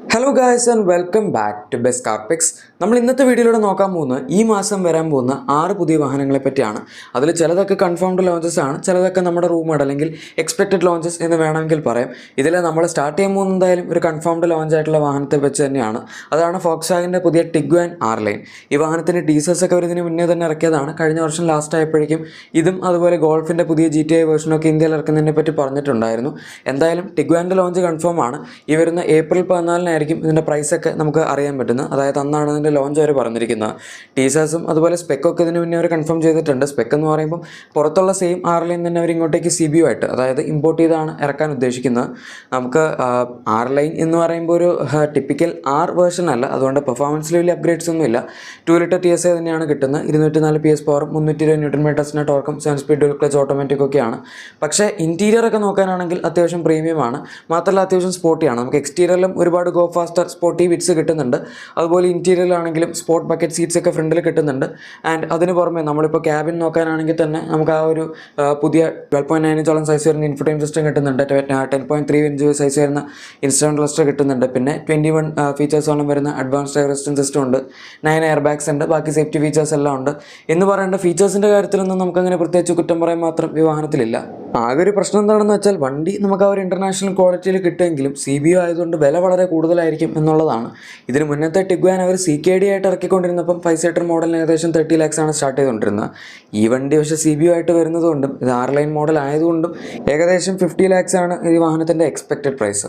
Hello guys and welcome back to best car picks നമ്മൾ ഇന്നത്തെ വീഡിയോയിലൂടെ നോക്കാൻ പോകുന്നത് ഈ മാസം വരാൻ പോകുന്ന ആറ് പുതിയ വാഹനങ്ങളെ പറ്റിയാണ്. അതിൽ ചിലതൊക്കെ കൺഫേംഡ് ലോഞ്ചസ് ആണ് ചിലതൊക്കെ നമ്മുടെ റൂമേഡ് അല്ലെങ്കിൽ എക്സ്പെക്റ്റഡ് ലോഞ്ചസ് എന്ന് വേണമെങ്കിൽ പറയാം. ഇതിൽ നമ്മൾ സ്റ്റാർട്ട് ചെയ്യാൻ പോകുന്ന എന്തായാലും ഒരു കൺഫേംഡ് ലോഞ്ച് ആയിട്ടുള്ള വാഹനത്തെ വെച്ച് തന്നെയാണ്. അതാണ് ഫോക്സാഗിന്റെ പുതിയ ടിഗ്വാൻ ആർ ലൈൻ ഈ വാഹനത്തിന്റെ ടീസേഴ്സ് ഒക്കെ വരുന്നതിന് മുന്നേ തന്നെ ഇറക്കിയതാണ്. കഴിഞ്ഞ വർഷം ലാസ്റ്റ് ആയപ്പോഴേക്കും ഇതും അതുപോലെ ഗോൾഫിന്റെ പുതിയ ജി ടി ഐ വേർഷനൊക്കെ ഇന്ത്യയിൽ ഇറക്കുന്നതിനെ പറ്റി പറഞ്ഞിട്ടുണ്ടായിരുന്നു. എന്തായാലും ടിഗ്വാന്റെ ലോഞ്ച് കൺഫേം ആണ്. ഈ വരുന്ന ഏപ്രിൽ പതിനാലിനായിരിക്കും ഇതിന്റെ പ്രൈസൊക്കെ നമുക്ക് അറിയാൻ പറ്റുന്നത്. അതായത് അന്നാണ് ഇതിന്റെ ലോഞ്ച് അവർ പറഞ്ഞിരിക്കുന്നത്. ടീസേഴ്സും അതുപോലെ സ്പെക്കൊക്കെ ഇതിന് മുന്നേ അവർ കൺഫേം ചെയ്തിട്ടുണ്ട്. സ്പെക്ക് എന്ന് പറയുമ്പോൾ പുറത്തുള്ള സെയിം ആർ ലൈൻ തന്നെ അവർ ഇങ്ങോട്ടേക്ക് സി ബി ആയിട്ട് അതായത് ഇമ്പോർട്ട് ചെയ്താണ് ഇറക്കാൻ ഉദ്ദേശിക്കുന്നത്. നമുക്ക് ആർ ലൈൻ എന്ന് പറയുമ്പോൾ ഒരു ടിപ്പിക്കൽ ആർ വേർഷൻ അല്ല. അതുകൊണ്ട് പെർഫോമൻസിൽ വലിയ അപ്ഗ്രേഡ്സ് ഒന്നും ഇല്ല. Two litre T S A തന്നെയാണ് കിട്ടുന്നത്. ഇരുന്നൂറ്റി നാല് പി എസ് പവറും മുന്നൂറ്റി ഇരുപത് ന്യൂട്ടൺ മീറ്റേഴ്സിന്റെ ടോർക്കും seven speed dual clutch automatic ഒക്കെയാണ്. പക്ഷേ ഇന്റീരിയർ ഒക്കെ നോക്കാനാണെങ്കിൽ അത്യാവശ്യം പ്രീമിയമാണ് മാത്രമല്ല അത്യാവശ്യം സ്പോർട്ടിയാണ് നമുക്ക് എക്സ്റ്റീരിയറിലും ഒരുപാട് ഗോ ഫാസ്റ്റർ സ്പോർട്ടി വിറ്റ്സ് കിട്ടുന്നുണ്ട്. അതുപോലെ ഇന്റീരിയറിലാണെങ്കിലും സ്പോർട്ട് ബക്കറ്റ് സീറ്റ്സ് ഒക്കെ ഫ്രണ്ടിൽ കിട്ടുന്നുണ്ട്. ആൻഡ് അതിന് പുറമെ നമ്മളിപ്പോൾ ക്യാബിൻ നോക്കാനാണെങ്കിൽ തന്നെ നമുക്ക് ആ ഒരു പുതിയ ട്വൽവ് പോയിന്റ് നയൻ ഇഞ്ചോളം സൈസ് വരുന്ന ഇൻഫർടൈം സിസ്റ്റം കിട്ടുന്നുണ്ട്. Ten point three inch size വരുന്ന ഇൻസ്റ്റന്റ് ക്ലസ്റ്റർ കിട്ടുന്നുണ്ട്. പിന്നെ ട്വന്റി വൺ ഫീച്ചേഴ്സോളം വരുന്ന അഡ്വാൻസ്ഡ് എയർ റെസിസ്റ്റൻസ് സിസ്റ്റം ഉണ്ട്. നയൻ എയർ ബാഗ്സ് ഉണ്ട്. ബാക്കി സേഫ്റ്റി ഫീച്ചേഴ്സ് എല്ലാം ഉണ്ട്. എന്ന് പറയേണ്ട ഫീച്ചേഴ്സിന്റെ കാര്യത്തിലൊന്നും നമുക്കങ്ങനെ പ്രത്യേകിച്ച് കുറ്റം പറയാൻ മാത്രം ഈ വാഹനത്തിലില്ല. ആകെ ഒരു പ്രശ്നം എന്താണെന്ന് വെച്ചാൽ വണ്ടി നമുക്ക് ആ ഒരു ഇന്റർനാഷണൽ ക്വാളിറ്റിയിൽ കിട്ടുമെങ്കിലും സി ബി ഒ ആയതുകൊണ്ട് വില വളരെ കൂടുതലായിരിക്കും എന്നുള്ളതാണ്. ഇതിന് മുന്നത്തെ ടിഗ്വാൻ അവർ സി കെ ഡി ആയിട്ട് ഇറക്കിക്കൊണ്ടിരുന്നപ്പം ഫൈവ് സീറ്റർ മോഡൽ ഏകദേശം തേർട്ടി ലാക്സ് ആണ് സ്റ്റാർട്ട് ചെയ്തുകൊണ്ടിരുന്നത്. ഈ വണ്ടി പക്ഷേ സി ബി ഒ ആയിട്ട് വരുന്നതുകൊണ്ടും ഇത് ആർ ലൈൻ മോഡൽ ആയതുകൊണ്ടും ഏകദേശം ഫിഫ്റ്റി ലാക്സ് ആണ് ഈ വാഹനത്തിന്റെ എക്സ്പെക്റ്റഡ് പ്രൈസ്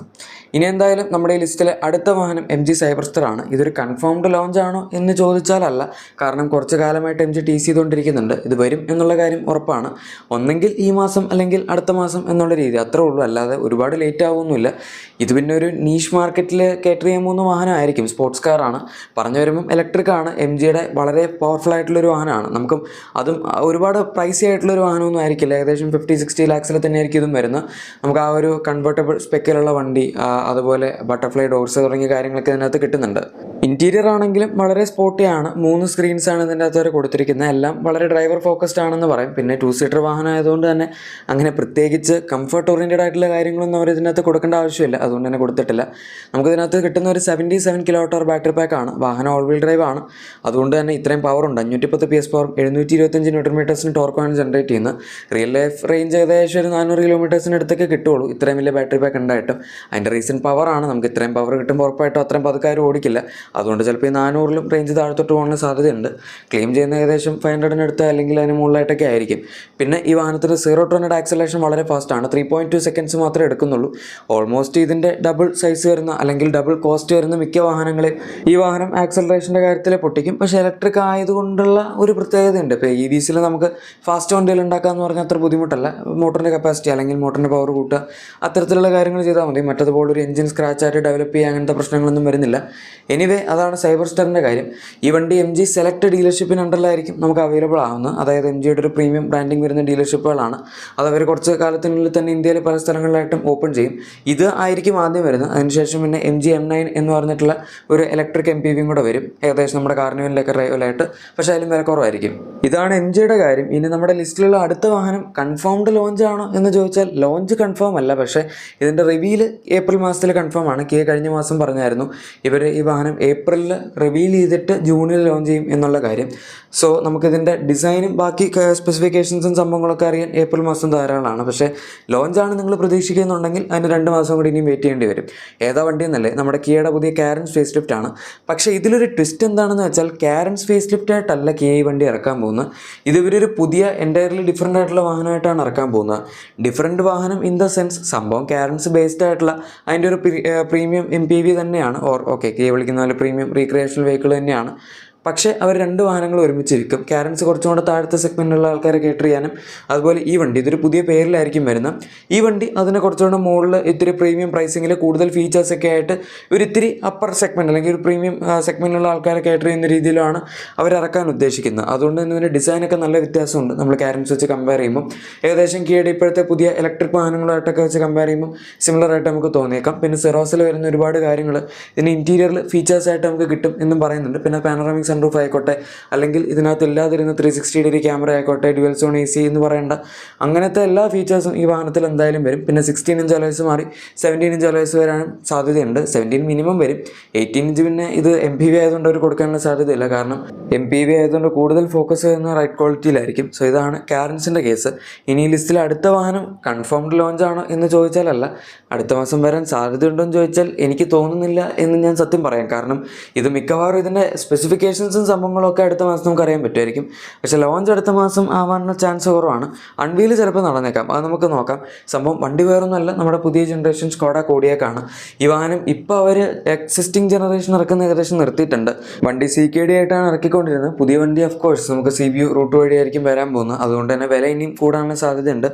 ഇനി എന്തായാലും നമ്മുടെ ഈ ലിസ്റ്റിലെ അടുത്ത വാഹനം എം ജി സൈബർ സ്റ്റാർ ആണ്. ഇതൊരു കൺഫേംഡ് ലോഞ്ച് ആണോ എന്ന് ചോദിച്ചാലല്ല. കാരണം കുറച്ച് കാലമായിട്ട് എം ജി ടി സി ചെയ്തുകൊണ്ടിരിക്കുന്നുണ്ട്. ഇത് വരും എന്നുള്ള കാര്യം ഉറപ്പാണ്. ഒന്നെങ്കിൽ ഈ മാസം അല്ലെങ്കിൽ അടുത്ത മാസം എന്നുള്ള രീതി. അത്രേ ഉള്ളൂ. അല്ലാതെ ഒരുപാട് ലേറ്റ് ആവുമൊന്നുമില്ല. ഇത് പിന്നെ ഒരു നീഷ് മാർക്കറ്റിൽ കേറ്റർ ചെയ്യാൻ പോകുന്ന വാഹനമായിരിക്കും. സ്പോർട്സ് കാറാണ് പറഞ്ഞു വരുമ്പം ഇലക്ട്രിക് ആണ്. എം ജിയുടെ വളരെ പവർഫുൾ ആയിട്ടുള്ളൊരു വാഹനമാണ്. നമുക്കും അതും ഒരുപാട് പ്രൈസി ആയിട്ടുള്ളൊരു വാഹനമൊന്നും ആയിരിക്കില്ല. ഏകദേശം ഫിഫ്റ്റി സിക്സ്റ്റി ലാക്സിൽ തന്നെ ആയിരിക്കും ഇതും വരുന്നത്. നമുക്ക് ആ ഒരു കൺവേർട്ടബിൾ സ്പെക്കിലുള്ള വണ്ടി അതുപോലെ ബട്ടർഫ്ലൈ ഡോർസ് തുടങ്ങിയ കാര്യങ്ങളൊക്കെ ഇതിനകത്ത് കിട്ടുന്നുണ്ട്. ഇന്റീരിയർ ആണെങ്കിലും വളരെ സ്പോർട്ടിയാണ് മൂന്ന് സ്ക്രീൻസ് ആണ് ഇതിന്റെ അകത്ത് കൊടുത്തിരിക്കുന്നത്. എല്ലാം വളരെ ഡ്രൈവർ ഫോക്കസ്ഡ് ആണെന്ന് പറയും. പിന്നെ ടു സീറ്റർ വാഹനം ആയതുകൊണ്ട് തന്നെ അങ്ങനെ പ്രത്യേകിച്ച് കംഫർട്ട് ഓറിയന്റഡ് ആയിട്ടുള്ള കാര്യങ്ങളൊന്നും അവർ ഇതിനകത്ത് കൊടുക്കേണ്ട ആവശ്യമില്ല. അതുകൊണ്ട് തന്നെ കൊടുത്തിട്ടില്ല. നമുക്ക് ഇതിനകത്ത് കിട്ടുന്ന ഒരു seventy seven kilo battery battery ആണ്. വാഹനം ഓൾ വീൽ ഡ്രൈവ് ആണ്. അതുകൊണ്ട് തന്നെ ഇത്രയും പവർ ഉണ്ട്. അഞ്ഞൂറ്റി പത്ത് പി എസ് പവറും എഴുന്നൂറ്റി ഇരുപത്തഞ്ച് ന്യൂട്ടർ മീറ്റേഴ്സിന് ടോർക്കാണ് ജനറേറ്റ് ചെയ്യുന്നത്. റിയൽ ലൈഫ് റേഞ്ച് ഏകദേശം ഒരു നാനൂറ് കിലോമീറ്റേഴ്സിന് അടുത്തൊക്കെ കിട്ടുള്ളൂ ഇത്രയും വലിയ ബാറ്ററി പാക്ക് ഉണ്ടായിട്ടും. അതിന്റെ റീസൺ പവറാണ് നമുക്ക് ഇത്രയും പവർ കിട്ടുമ്പോൾ ഉറപ്പായിട്ടും അത്രയും പതുക്കാരും ഓടിക്കില്ല. അതുകൊണ്ട് ചിലപ്പോൾ ഈ നാനൂറിലും റേഞ്ച് താഴത്തോട്ട് പോകാനുള്ള സാധ്യതയുണ്ട്. ക്ലെയിം ചെയ്യുന്ന ഏകദേശം ഫൈവ് ഹൺഡ്രഡിന് അടുത്ത് അല്ലെങ്കിൽ അതിന് മുകളിലായിട്ടൊക്കെ ആയിരിക്കും. പിന്നെ ഈ വാഹനത്തിന് സീറോ ടു ഹൺഡ്രഡ് ആക്സലേഷൻ വളരെ ഫാസ്റ്റാണ് ത്രീ പോയിന്റ് ടു സെക്കൻഡ്സ് മാത്രമേ എടുക്കുന്നുള്ളൂ. ഓൾമോസ്റ്റ് ഇതിന്റെ ഡബിൾ സൈസ് വരുന്ന അല്ലെങ്കിൽ ഡബിൾ കോസ്റ്റ് വരുന്ന മിക്ക വാഹനങ്ങളിൽ ഈ വാഹനം ആക്സലറേഷന്റെ കാര്യത്തിൽ പൊട്ടിക്കും. പക്ഷേ ഇലക്ട്രിക് ആയതുകൊണ്ടുള്ള ഒരു പ്രത്യേകതയുണ്ട്. ഇപ്പോൾ ഇ വി സിയിൽ നമുക്ക് ഫാസ്റ്റ് വണ്ടികൾ ഉണ്ടാക്കാമെന്ന് പറഞ്ഞാൽ അത്ര ബുദ്ധിമുട്ടല്ല. മോട്ടറിന്റെ കപ്പാസിറ്റി അല്ലെങ്കിൽ മോട്ടറിന്റെ പവർ കൂട്ടുക അത്തരത്തിലുള്ള കാര്യങ്ങൾ ചെയ്താൽ മതി. മറ്റതുപോലെ ഒരു എഞ്ചിൻ സ്ക്രാച്ച് ആയിട്ട് ഡെവലപ്പ് ചെയ്യുക അങ്ങനത്തെ പ്രശ്നങ്ങളൊന്നും വരുന്നില്ല. എനിവേ അതാണ് സൈബർ സ്റ്റാറിന്റെ കാര്യം. ഈ വണ്ടി എം ജി സെലക്ട് ഡീലർഷിപ്പിന് അണ്ടറിലായിരിക്കും നമുക്ക് അവൈലബിൾ ആവുന്നത്. അതായത് എം ജിയുടെ ഒരു പ്രീമിയം ബ്രാൻഡിങ് വരുന്ന ഡീലർഷിപ്പുകളാണ് അത് അവർ കുറച്ച് കാലത്തിനുള്ളിൽ തന്നെ ഇന്ത്യയിലെ പല സ്ഥലങ്ങളിലായിട്ടും ഓപ്പൺ ചെയ്യും. ഇത് ആയിരിക്കും ആദ്യം വരുന്നത്. അതിനുശേഷം പിന്നെ എം ജി എം നയൻ എന്ന് പറഞ്ഞിട്ടുള്ള ഒരു ഇലക്ട്രിക് എം പി വിയും കൂടെ വരും. ഏകദേശം നമ്മുടെ കാർണിവലിലൊക്കെ റൈവലായിട്ട് പക്ഷേ അതിലും വില കുറവായിരിക്കും. ഇതാണ് എം ജിയുടെ കാര്യം. ഇനി നമ്മുടെ ലിസ്റ്റിലുള്ള അടുത്ത വാഹനം കൺഫേംഡ് ലോഞ്ച് ആണോ എന്ന് ചോദിച്ചാൽ ലോഞ്ച് കൺഫേം അല്ല. പക്ഷേ ഇതിന്റെ റിവീൽ ഏപ്രിൽ മാസത്തിൽ കൺഫേം ആണ്. കെ കഴിഞ്ഞ മാസം പറഞ്ഞായിരുന്നു. ഇവർ ഈ വാഹനം ഏപ്രിലിൽ റിവീൽ ചെയ്തിട്ട് ജൂണിൽ ലോഞ്ച് ചെയ്യും എന്നുള്ള കാര്യം. സോ നമുക്കിതിന്റെ ഡിസൈനും ബാക്കി സ്പെസിഫിക്കേഷൻസും സംഭവങ്ങളൊക്കെ അറിയാൻ ഏപ്രിൽ മാസം ധാരാളമാണ്. പക്ഷേ ലോഞ്ചാണ് നിങ്ങൾ പ്രതീക്ഷിക്കുന്നുണ്ടെങ്കിൽ അതിന് രണ്ട് മാസം കൂടി ഇനിയും വെയിറ്റ് ചെയ്യേണ്ടി വരും. ഏതാ വണ്ടി എന്നല്ലേ? നമ്മുടെ കിയയുടെ പുതിയ കാരൻസ് ഫേസ് ലിഫ്റ്റ് ആണ്. പക്ഷേ ഇതിലൊരു ട്വിസ്റ്റ് എന്താണെന്ന് വെച്ചാൽ കാരൻസ് ഫേസ് ലിഫ്റ്റ് ആയിട്ടല്ല കിയ വണ്ടി ഇറക്കാൻ പോകുന്നത്. ഇത് ഇവരൊരു പുതിയ എന്റയർലി ഡിഫറെന്റ് ആയിട്ടുള്ള വാഹനമായിട്ടാണ് ഇറക്കാൻ പോകുന്നത്. ഡിഫറെന്റ് വാഹനം ഇൻ ദ സെൻസ് സംഭവം കാരൻസ് ബേസ്ഡ് ആയിട്ടുള്ള അതിന്റെ ഒരു പ്രീമിയം എം പി വി തന്നെയാണ്. ഓർ ഓക്കെ കിയ വിളിക്കുന്ന പോലെ പ്രീമിയം റീക്രിയേഷണൽ വെഹിക്കിൾ തന്നെയാണ്. പക്ഷേ അവർ രണ്ട് വാഹനങ്ങൾ ഒരുമിച്ച് വിൽക്കും. കാരൻസ് കുറച്ചും കൂടെ താഴത്തെ സെഗ്മെന്റിലുള്ള ആൾക്കാരെ കേട്ടർ ചെയ്യാനും അതുപോലെ ഈ വണ്ടി ഇതൊരു പുതിയ പേരിലായിരിക്കും വരുന്നത്. ഈ വണ്ടി അതിന് കുറച്ചുകൂടെ മുകളിൽ ഇത്തിരി പ്രീമിയം പ്രൈസിങ്ങിൽ കൂടുതൽ ഫീച്ചേഴ്സൊക്കെ ആയിട്ട് ഒരു ഇത്തിരി അപ്പർ സെഗ്മെന്റ് അല്ലെങ്കിൽ ഒരു പ്രീമിയം സെഗ്മെന്റിലുള്ള ആൾക്കാരെ കേട്ടർ ചെയ്യുന്ന രീതിയിലാണ് അവർ ഇറക്കാൻ ഉദ്ദേശിക്കുന്നത്. അതുകൊണ്ട് തന്നെ ഇതിന്റെ ഡിസൈനൊക്കെ നല്ല വ്യത്യാസമുണ്ട്. നമ്മൾ കാരൻസ് വെച്ച് കമ്പയർ ചെയ്യുമ്പോൾ ഏകദേശം കിയുടെ ഇപ്പോഴത്തെ പുതിയ ഇലക്ട്രിക് വാഹനങ്ങളായിട്ടൊക്കെ വെച്ച് കമ്പയർ ചെയ്യുമ്പോൾ സിമിലർ ആയിട്ട് നമുക്ക് തോന്നിയേക്കാം. പിന്നെ സെറോസിൽ വരുന്ന ഒരുപാട് കാര്യങ്ങൾ ഇതിന് ഇന്റീരിയറിൽ ഫീച്ചേഴ്സായിട്ട് നമുക്ക് കിട്ടും എന്നും പറയുന്നുണ്ട്. പിന്നെ പാനറാമിക് സൺറൂഫ് ആയിക്കോട്ടെ അല്ലെങ്കിൽ ഇതിനകത്ത് ഇല്ലാതിരുന്ന ത്രീ സിക്സ്റ്റി ഡിഗ്രി ക്യാമറ ആയിക്കോട്ടെ ഡ്യുവൽ സോൺ എ സി എന്ന് പറയേണ്ട. അങ്ങനത്തെ എല്ലാ ഫീച്ചേഴ്സും ഈ വാഹനത്തിൽ എന്തായാലും വരും. പിന്നെ സിക്സ്റ്റീൻ ഇഞ്ച് അലോയ്സ് മാറി സെവന്റീൻ ഇഞ്ച് അലോയ്സ് വരാനും സാധ്യതയുണ്ട്. സെവന്റീൻ മിനിമം വരും. എയ്റ്റീൻ ഇഞ്ച് പിന്നെ ഇത് എം പി വി ആയതുകൊണ്ട് അവർ കൊടുക്കാനുള്ള സാധ്യതയില്ല. കാരണം എം പി വി ആയതുകൊണ്ട് കൂടുതൽ ഫോക്കസ് ചെയ്യുന്ന റൈറ്റ് ക്വാളിറ്റിയിലായിരിക്കും സോ ഇതാണ് കാരൻസിന്റെ കേസ് ഇനി ലിസ്റ്റിൽ അടുത്ത വാഹനം കൺഫേംഡ് ആണോ എന്ന് ചോദിച്ചാലല്ല. അടുത്ത മാസം വരാൻ സാധ്യതയുണ്ടോ എന്ന് ചോദിച്ചാൽ എനിക്ക് തോന്നുന്നില്ല എന്ന് ഞാൻ സത്യം പറയാം. കാരണം ഇത് മിക്കവാറും ഇതിന്റെ സ്പെസിഫിക്കേഷൻസും സംഭവങ്ങളും ഒക്കെ അടുത്ത മാസം നമുക്ക് അറിയാൻ പറ്റുമായിരിക്കും. പക്ഷേ ലോഞ്ച് അടുത്ത മാസം ആവാനുള്ള ചാൻസ് കുറവാണ്. അൺവീൽ ചിലപ്പോൾ നടന്നേക്കാം. അത് നമുക്ക് നോക്കാം. സംഭവം വണ്ടി വേറൊന്നുമല്ല. നമ്മുടെ പുതിയ ജനറേഷൻ സ്കോഡ കൂടിയേക്കാണ് ഈ വാഹനം ഇപ്പോൾ അവർ എക്സിസ്റ്റിംഗ് ജനറേഷൻ ഇറക്കുന്ന ഏകദേശം നിർത്തിയിട്ടുണ്ട്. വണ്ടി സി കെ ഡി ആയിട്ടാണ് ഇറക്കിക്കൊണ്ടിരുന്നത്. പുതിയ വണ്ടി ഓഫ് കോഴ്സ് നമുക്ക് സി ബി യു റൂട്ട് വഴിയായിരിക്കും വരാൻ പോകുന്നത്. അതുകൊണ്ട് തന്നെ വില ഇനിയും കൂടാനുള്ള സാധ്യതയുണ്ട്.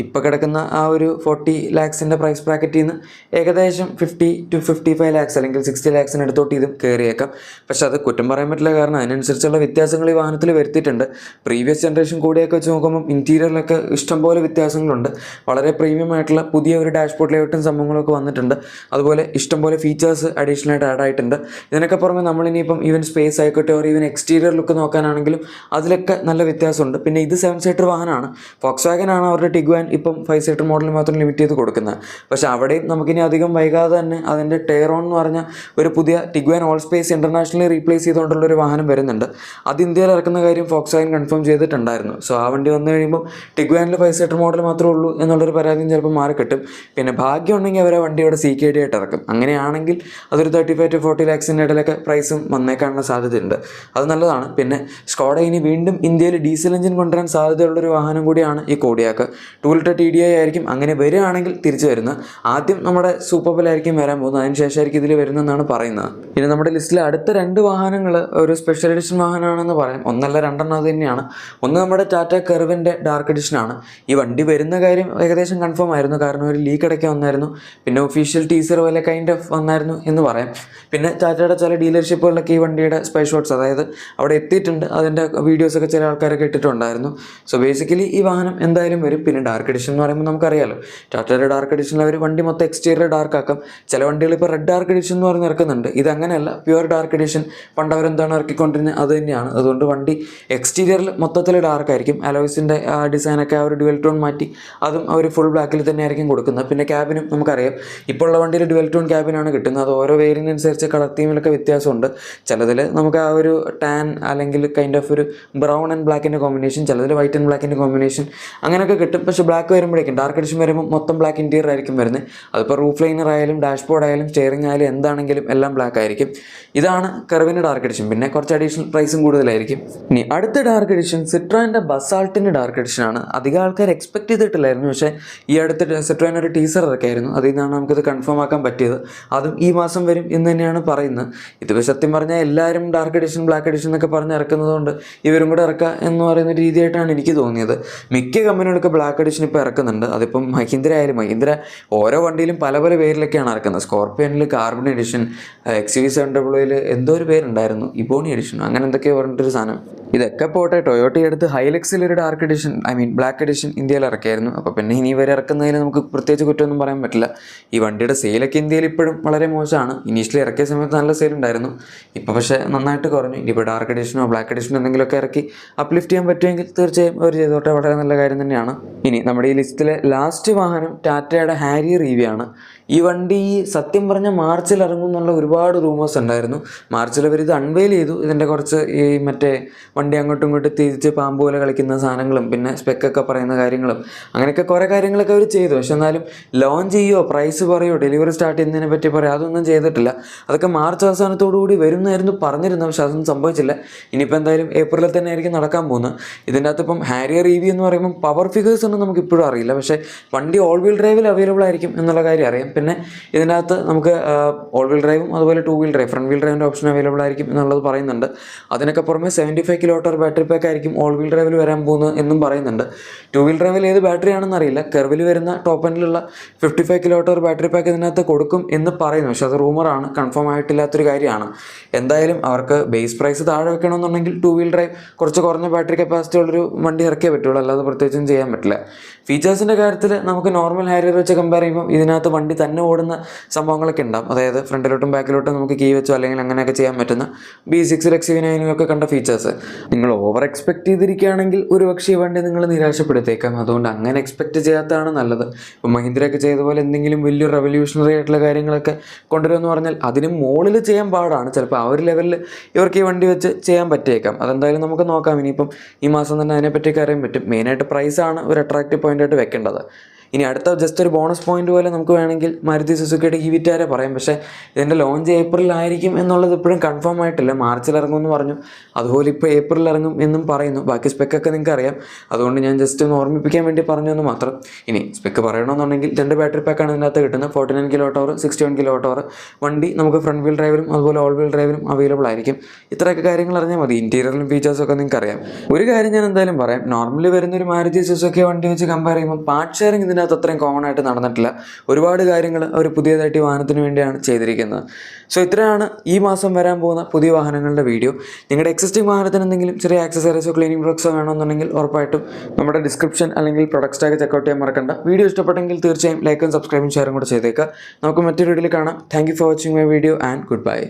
ഇപ്പോൾ കിടക്കുന്ന ആ ഒരു ഫോർട്ടി ലാക്സിന്റെ പ്രൈസ് ബ്രാക്കറ്റിൽ നിന്ന് ഏകദേശം fifty to fifty five lakhs അല്ലെങ്കിൽ സിക്സ്റ്റി ലാക്സിന് അടുത്തോട്ട് ഇതും കയറിയേക്കാം. പക്ഷെ അത് കുറ്റം പറയാൻ പറ്റില്ല. കാരണം അതിനനുസരിച്ചുള്ള വ്യത്യാസങ്ങൾ ഈ വാഹനത്തിൽ വരുത്തിയിട്ടുണ്ട്. പ്രീവിയസ് ജനറേഷൻ കൂടിയൊക്കെ വെച്ച് നോക്കുമ്പോൾ ഇന്റീരിയറിലൊക്കെ ഇഷ്ടംപോലെ വ്യത്യാസങ്ങളുണ്ട്. വളരെ പ്രീമിയം ആയിട്ടുള്ള പുതിയ ഒരു ഡാഷ്ബോർഡ് ലേഔട്ടും സംഭവങ്ങളൊക്കെ വന്നിട്ടുണ്ട്. അതുപോലെ ഇഷ്ടംപോലെ ഫീച്ചേഴ്സ് അഡീഷണൽ ആയിട്ട് ആഡ് ആയിട്ടുണ്ട്. ഇതിനൊക്കെ പുറമെ നമ്മളിനിയിപ്പം ഈവൻ സ്പേസ് ആയിക്കോട്ടെ ഓർ ഈവൻ എക്സ്റ്റീരിയർ ലുക്ക് നോക്കാനാണെങ്കിലും അതിലൊക്കെ നല്ല വ്യത്യാസമുണ്ട്. പിന്നെ ഇത് സെവൻ സീറ്റർ വാഹനമാണ്. ഫോക്സ് ആണ് അവരുടെ ടിഗ്വാൻ ഇപ്പം ഫൈവ് സീറ്റർ മോഡൽ മാത്രം ലിമിറ്റ് ചെയ്ത് കൊടുക്കുന്നത്. പക്ഷേ അവിടെയും നമുക്കിനി അധികം വൈകാതെ തന്നെ അതിന്റെ ടേറോൺ എന്ന് പറഞ്ഞ ഒരു പുതിയ Tiguan all space internationally replace ചെയ്തുകൊണ്ടുള്ള ഒരു വാഹനം വരുന്നുണ്ട്. അത് ഇന്ത്യയിൽ ഇറക്കുന്ന കാര്യം ഫോക്സ് വാഗൻ കൺഫേം ചെയ്തിട്ടുണ്ടായിരുന്നു. സോ ആ വണ്ടി വന്നു കഴിയുമ്പോൾ ടിഗ്വാനിൽ ഫൈവ് സീറ്റർ മോഡൽ മാത്രമേ ഉള്ളൂ എന്നുള്ളൊരു പരാതിയും ചിലപ്പോൾ മാറി കിട്ടും. പിന്നെ ഭാഗ്യം ഉണ്ടെങ്കിൽ അവരെ ഇവിടെ സി കെ ഡി ആയിട്ട് ഇറക്കും. അങ്ങനെയാണെങ്കിൽ അതൊരു തേർട്ടി ഫൈവ് ടു ഫോർട്ടി ലാക്സിന്റെ ഇടയിലൊക്കെ പ്രൈസും വന്നേക്കാനുള്ള സാധ്യതയുണ്ട്. അത് നല്ലതാണ്. പിന്നെ സ്കോഡ ഇനി വീണ്ടും ഇന്ത്യയിൽ ഡീസൽ എഞ്ചിൻ കൊണ്ടുവരാൻ സാധ്യതയുള്ളൊരു വാഹനം കൂടിയാണ് ഈ Kodiaq two litre T D I ആയിരിക്കും അങ്ങനെ വരികയാണെങ്കിൽ തിരിച്ചു വരുന്നത്. ആദ്യം നമ്മുടെ സൂപ്പർ ബലായിരിക്കും വരാൻ പോകുന്നത്. അതിന് ശേഷമായിരിക്കും ഇതിൽ വരുന്നതെന്നാണ് പറയുന്നത്. ഇനി നമ്മുടെ ലിസ്റ്റിലെ അടുത്ത രണ്ട് വാഹനങ്ങൾ ഒരു സ്പെഷ്യൽ എഡിഷൻ വാഹനമാണെന്ന് പറയാം. ഒന്നല്ല രണ്ടെണ്ണം അത് തന്നെയാണ്. ഒന്ന് നമ്മുടെ ടാറ്റ കെർവിന്റെ ഡാർക്ക് എഡിഷനാണ് ഈ വണ്ടി വരുന്ന കാര്യം ഏകദേശം കൺഫേം ആയിരുന്നു. കാരണം ഒരു ലീക്ക് ഇടയ്ക്ക് വന്നായിരുന്നു. പിന്നെ ഒഫീഷ്യൽ ടീസർ പോലെ കൈൻഡ് ഓഫ് വന്നായിരുന്നു എന്ന് പറയാം. പിന്നെ ടാറ്റയുടെ ചില ഡീലർഷിപ്പുകളിലൊക്കെ ഈ വണ്ടിയുടെ സ്പൈ ഷോട്ട്സ് അതായത് അവിടെ എത്തിയിട്ടുണ്ട്. അതിന്റെ വീഡിയോസൊക്കെ ചില ആൾക്കാരൊക്കെ ഇട്ടിട്ടുണ്ടായിരുന്നു. സോ ബേസിക്കലി ഈ വാഹനം എന്തായാലും വരും. പിന്നെ ഡാർക്ക് എഡിഷൻ എന്ന് പറയുമ്പോൾ നമുക്കറിയാലോ. ടാറ്റയുടെ ഡാർക്ക് എഡിഷനിൽ അവർ വണ്ടി മൊത്തം എക്സ്റ്റീരിയർ ഡാർക്ക് ആക്കാം. ചില വണ്ടികൾ ഇപ്പോൾ റെഡ് ഡാർക്ക് എഡിഷൻ എന്ന് പറഞ്ഞ് ഇറക്കുന്നുണ്ട്. ഇത് അങ്ങനെയല്ല പ്യുവർ ഡാർക്ക് എഡിഷൻ പണ്ട് അവരെന്താണ് ഇറക്കിക്കൊണ്ടിരുന്നത് അത് തന്നെയാണ്. അതുകൊണ്ട് വണ്ടി എക്സ്റ്റീരിയറിൽ മൊത്തത്തിൽ ഡാർക്കായിരിക്കും അലോയ്സിന്റെ ഡിസൈനൊക്കെ ആ ഒരു ഡുവൽ ടോൺ മാറ്റി അതും അവർ ഫുൾ ബ്ലാക്കിൽ തന്നെ ആയിരിക്കും കൊടുക്കുന്നത്. പിന്നെ ക്യാബിനും നമുക്കറിയാം. ഇപ്പോൾ ഉള്ള വണ്ടിയിൽ ഡുവൽ ടോൺ ക്യാബിനാണ് കിട്ടുന്നത്. അത് ഓരോ വേരിയന്റ് അനുസരിച്ച് കളർ തീമിലൊക്കെ വ്യത്യാസമുണ്ട്. ചിലതിൽ നമുക്ക് ആ ഒരു ടാൻ അല്ലെങ്കിൽ കൈൻഡ് ഓഫ് ഒരു ബ്രൗൺ ആൻഡ് ബ്ലാക്കിന്റെ കോമ്പിനേഷൻ ചിലതിൽ വൈറ്റ് ആൻഡ് ബ്ലാക്കിന്റെ കോമ്പിനേഷൻ അങ്ങനെയൊക്കെ കിട്ടും. പക്ഷേ ബ്ലാക്ക് വരുമ്പോഴേക്കും ഡാർക്ക് എഡിഷൻ വരുമ്പോൾ മൊത്തം ബ്ലാക്ക് ഇന്റീരിയർ ആയിരിക്കും വരുന്നത്. അതിപ്പോൾ റൂഫ് ലൈനർ ആയാലും ഡാഷ്ബോർഡ് ആയാലും സ്റ്റിയറിംഗ് ആയാലും എന്താണെങ്കിലും എല്ലാം ബ്ലാക്ക് ആയിരിക്കും. ഇതാണ് കർവിന്റെ ഡാർക്ക് എഡിഷൻ പിന്നെ കുറച്ച് അഡീഷണൽ പ്രൈസും കൂടുതലായിരിക്കും. ഇനി അടുത്ത ഡാർക്ക് എഡിഷൻ സിട്രോയിന്റെ ബസാൾട്ടിന്റെ ഡാർക്ക് എഡിഷൻ ആണ്. അധികം ആൾക്കാർ എക്സ്പെക്ട് ചെയ്തിട്ടില്ലായിരുന്നു. പക്ഷേ ഈ അടുത്ത സിട്രോയിൻ ഒരു ടീസർ ഇറക്കിയായിരുന്നു അതിൽ നിന്നാണ് നമുക്കിത് കൺഫേം ആക്കാൻ പറ്റിയത്. അതും ഈ മാസം വരും എന്ന് തന്നെയാണ് പറയുന്നത്. ഇതിപ്പോൾ സത്യം പറഞ്ഞാൽ എല്ലാവരും ഡാർക്ക് എഡിഷൻ ബ്ലാക്ക് എഡിഷൻ എന്നൊക്കെ പറഞ്ഞ് ഇറക്കുന്നതുകൊണ്ട് ഇവരും കൂടെ ഇറക്കുക എന്ന് പറയുന്ന രീതിയായിട്ടാണ് എനിക്ക് തോന്നിയത്. മിക്ക കമ്പനികളൊക്കെ ബ്ലാക്ക് എഡിഷൻ ഇപ്പോൾ ഇറക്കുന്നുണ്ട്. അതിപ്പം മഹീന്ദ്ര ആയാലും മഹീന്ദ്ര ഓരോ വണ്ടിയിലും പല പല പേരിലൊക്കെയാണ് ഇറക്കുന്നത്. സ്കോർപ്പിയനിൽ carbon edition X V seven ഡബ്ല്യൂയിൽ എന്തോ ഒരു പേരുണ്ടായിരുന്നു. ഇബോണി എഡിഷൻ അങ്ങനെ എന്തൊക്കെയോ പറഞ്ഞിട്ടൊരു സാധനം. ഇതൊക്കെ പോട്ടെ ടൊയോട്ട ഹൈലക്സിൽ ഒരു dark edition I mean black edition ഇന്ത്യയിൽ ഇറക്കിയായിരുന്നു. അപ്പോൾ പിന്നെ ഇനി ഇവരെ ഇറക്കുന്നതിൽ നമുക്ക് പ്രത്യേകിച്ച് കുറ്റമൊന്നും പറയാൻ പറ്റില്ല. ഈ വണ്ടിയുടെ സെയിലൊക്കെ ഇന്ത്യയിൽ ഇപ്പോഴും വളരെ മോശമാണ്. ഇനീഷ്യലി ഇറക്കിയ സമയത്ത് നല്ല സെയിൽ ഉണ്ടായിരുന്നു. ഇപ്പോൾ പക്ഷേ നന്നായിട്ട് കുറഞ്ഞു. ഇനിയിപ്പോൾ ഡാർക്ക് എഡിഷനോ ബ്ലാക്ക് എഡിഷനോ എന്തെങ്കിലുമൊക്കെ ഇറക്കി അപ്ലിഫ്റ്റ് ചെയ്യാൻ പറ്റുമെങ്കിൽ തീർച്ചയായും അവർ ചെയ്തോട്ടെ വളരെ നല്ല കാര്യം തന്നെയാണ്. ഇനി നമ്മുടെ ഈ ലിസ്റ്റിലെ ലാസ്റ്റ് വാഹനം ടാറ്റയുടെ ഹാരിയർ ഇ ആണ്. ഈ വണ്ടി സത്യം പറഞ്ഞാൽ മാർച്ചിൽ ഇറങ്ങും എന്നുള്ള ഒരുപാട് റൂമേഴ്സ് ഉണ്ടായിരുന്നു. മാർച്ചിൽ അവർ ഇത് അൺവെയിൽ ചെയ്തു. ഇതിന്റെ കുറച്ച് ഈ മറ്റേ വണ്ടി അങ്ങോട്ടും ഇങ്ങോട്ടും തിരിച്ച് പാമ്പ് പോലെ കളിക്കുന്ന സാധനങ്ങളും പിന്നെ സ്പെക്കൊക്കെ പറയുന്ന കാര്യങ്ങളും അങ്ങനെയൊക്കെ കുറേ കാര്യങ്ങളൊക്കെ അവർ ചെയ്തു. പക്ഷെ എന്നാലും ലോഞ്ച് ചെയ്യുമോ പ്രൈസ് പറയോ ഡെലിവറി സ്റ്റാർട്ട് ചെയ്യുന്നതിനെ പറ്റി പറയോ അതൊന്നും ചെയ്തിട്ടില്ല. അതൊക്കെ മാർച്ച് അവസാനത്തോടു കൂടി വരുന്നതായിരുന്നു പറഞ്ഞിരുന്നത് പക്ഷെ അതൊന്നും സംഭവിച്ചില്ല. ഇനിയിപ്പോൾ എന്തായാലും ഏപ്രിലിൽ തന്നെ ആയിരിക്കും നടക്കാൻ പോകുന്നത്. ഇതിന്റെ അകത്ത് ഇപ്പം ഹാരിയർ ഇ വി എന്ന് പറയുമ്പോൾ പവർ ഫിഗേഴ്സ് ഒന്നും നമുക്ക് ഇപ്പോഴും അറിയില്ല. പക്ഷേ വണ്ടി ഓൾ വീൽ ഡ്രൈവിൽ അവൈലബിൾ ആയിരിക്കും എന്നുള്ള കാര്യം അറിയാം. പിന്നെ ഇതിന്റെ അകത്ത് നമുക്ക് ഓൾ വീൽ ഡ്രൈവും അതുപോലെ two wheel drive front wheel ഡ്രൈവിന്റെ option available ആയിരിക്കും എന്നുള്ളത് പറയുന്നുണ്ട്. അതിനൊക്കെ പുറമെ seventy five kilowatt battery pack ആയിരിക്കും ഓൾ വീൽ ഡ്രൈവിൽ വരാൻ പോകുന്നത് എന്നും പറയുന്നുണ്ട്. ടു വീൽ ഡ്രൈവിൽ ഏത് ബാറ്ററി ആണെന്ന് അറിയില്ല. കെർവിൽ വരുന്ന top എൻഡിലുള്ള fifty five kilowatt battery pack ഇതിനകത്ത് കൊടുക്കും എന്ന് പറയുന്നു. പക്ഷെ അത് റൂമറാണ് കൺഫേം ആയിട്ടില്ലാത്തൊരു കാര്യമാണ്. എന്തായാലും അവർക്ക് ബേസ് പ്രൈസ് താഴെ വെക്കണമെന്നുണ്ടെങ്കിൽ ടു വീൽ ഡ്രൈവ് കുറച്ച് കുറഞ്ഞ ബാറ്ററി കപ്പാസിറ്റി ഉള്ളൊരു വണ്ടി ഇറക്കിയേ പറ്റുള്ളൂ. അല്ലാതെ പ്രത്യേകിച്ചും ചെയ്യാൻ പറ്റില്ല. ഫീച്ചേഴ്സിന്റെ കാര്യത്തിൽ നമുക്ക് നോർമൽ ഹാരിയർ വെച്ച് കമ്പയർ ചെയ്യുമ്പോൾ ഇതിനകത്ത് വണ്ടി തന്നെ ഓടുന്ന സംഭവങ്ങളൊക്കെ ഉണ്ടാവും. അതായത് ഫ്രണ്ടിലോട്ടും ബാക്കിലോട്ടും നമുക്ക് കീ വെച്ചോ അല്ലെങ്കിൽ അങ്ങനെയൊക്കെ ചെയ്യാൻ പറ്റുന്ന ബി സിക്സ് എക്സ് വി കണ്ട ഫീച്ചേഴ്സ് നിങ്ങൾ ഓവർ എക്സ്പെക്ട് ചെയ്തിരിക്കുകയാണെങ്കിൽ ഒരു പക്ഷേ ഈ വണ്ടി നിങ്ങൾ നിരാശപ്പെടുത്തേക്കാം. അതുകൊണ്ട് അങ്ങനെ എക്സ്പെക്ട് ചെയ്യാത്തതാണ് നല്ലത്. ഇപ്പോൾ മഹീന്ദ്രയൊക്കെ ചെയ്ത പോലെ എന്തെങ്കിലും വലിയ റെവല്യൂഷണറി ആയിട്ടുള്ള കാര്യങ്ങളൊക്കെ കൊണ്ടുവരുമെന്ന് പറഞ്ഞാൽ അതിന് മുകളിൽ ചെയ്യാൻ പാടാണ്. ചിലപ്പോൾ ആ ഒരു ലെവലിൽ ഇവർക്ക് ഈ വണ്ടി വെച്ച് ചെയ്യാൻ പറ്റിയേക്കാം. അതെന്തായാലും നമുക്ക് നോക്കാം. ഇനിയിപ്പം ഈ മാസം തന്നെ അതിനെപ്പറ്റിയൊക്കെ അറിയാൻ പറ്റും. മെയിനായിട്ട് പ്രൈസാണ് ഒരു അട്രാക്റ്റീവ് പോയിന്റായിട്ട് വെക്കേണ്ടത്. ഇനി അടുത്ത ജസ്റ്റ് ഒരു ബോണസ് പോയിന്റ് പോലെ നമുക്ക് വേണമെങ്കിൽ മാരുതി സുസുക്കിയുടെ ഈ വിറ്റാരെ പറയാം. പക്ഷേ ഇതിന്റെ ലോഞ്ച് ഏപ്രിലായിരിക്കും എന്നുള്ളത് ഇപ്പോഴും കൺഫേം ആയിട്ടില്ല. മാർച്ചിൽ ഇറങ്ങുമെന്ന് പറഞ്ഞു. അതുപോലെ ഇപ്പോൾ ഏപ്രിൽ ഇറങ്ങും എന്നും പറയുന്നു. ബാക്കി സ്പെക്കൊക്കെ നിങ്ങൾക്ക് അറിയാം അതുകൊണ്ട് ഞാൻ ജസ്റ്റ് ഒന്ന് ഓർമ്മിപ്പിക്കാൻ വേണ്ടി പറഞ്ഞു എന്ന് മാത്രം. ഇനി സ്പെക്ക് പറയണമെന്നുണ്ടെങ്കിൽ രണ്ട് ബാറ്ററി പാക്കാണ് ഇതിനകത്ത് കിട്ടുന്നത്. Forty nine kilowatt sixty one kilowatt വണ്ടി നമുക്ക് ഫ്രണ്ട് വീൽ ഡ്രൈവറും അതുപോലെ ഓൾ വീൽ ഡ്രൈവറും അവൈലബിൾ ആയിരിക്കും. ഇത്രയൊക്കെ കാര്യങ്ങൾ അറിഞ്ഞാൽ മതി. ഇന്റീരിയറിലും ഫീച്ചേഴ്സും ഒക്കെ നിങ്ങൾക്ക് അറിയാം ഒരു കാര്യം ഞാൻ എന്തായാലും പറയാം. നോർമലി വരുന്ന ഒരു മാരുതി സുസുക്കി വണ്ടി വെച്ച് കമ്പയർ ചെയ്യുമ്പോൾ പാർട്ട് ഷെയറിംഗ് ഇതിനകത്ത് അത്രയും കോമൺ ആയിട്ട് നടന്നിട്ടില്ല. ഒരുപാട് കാര്യങ്ങൾ അവർ പുതിയതായിട്ട് ഈ വാഹനത്തിന് വേണ്ടിയാണ് ചെയ്തിരിക്കുന്നത്. സോ ഇത്രയാണ് ഈ മാസം വരാൻ പോകുന്ന പുതിയ വാഹനങ്ങളുടെ വീഡിയോ നിങ്ങളുടെ എക്സിസ്റ്റിംഗ് വാഹനത്തിന് എന്തെങ്കിലും ചെറിയ ആക്സസറീസോ ക്ലീനിങ് പ്രൊഡക്ട്സോ വേണമെന്നുണ്ടെങ്കിൽ ഉറപ്പായിട്ടും നമ്മുടെ ഡിസ്ക്രിപ്ഷൻ അല്ലെങ്കിൽ പ്രൊഡക്ട്സ് ടാഗ് ചെക്കൗട്ട് ചെയ്യാൻ മറക്കണ്ട. വീഡിയോ ഇഷ്ടപ്പെട്ടെങ്കിൽ തീർച്ചയായും ലൈക്കും സബ്സ്ക്രൈബും ഷെയറും കൂടെ ചെയ്തേക്കുക നമുക്ക് മറ്റൊരു വീഡിയോയിൽ കാണാം. Thank for watching my video and goodbye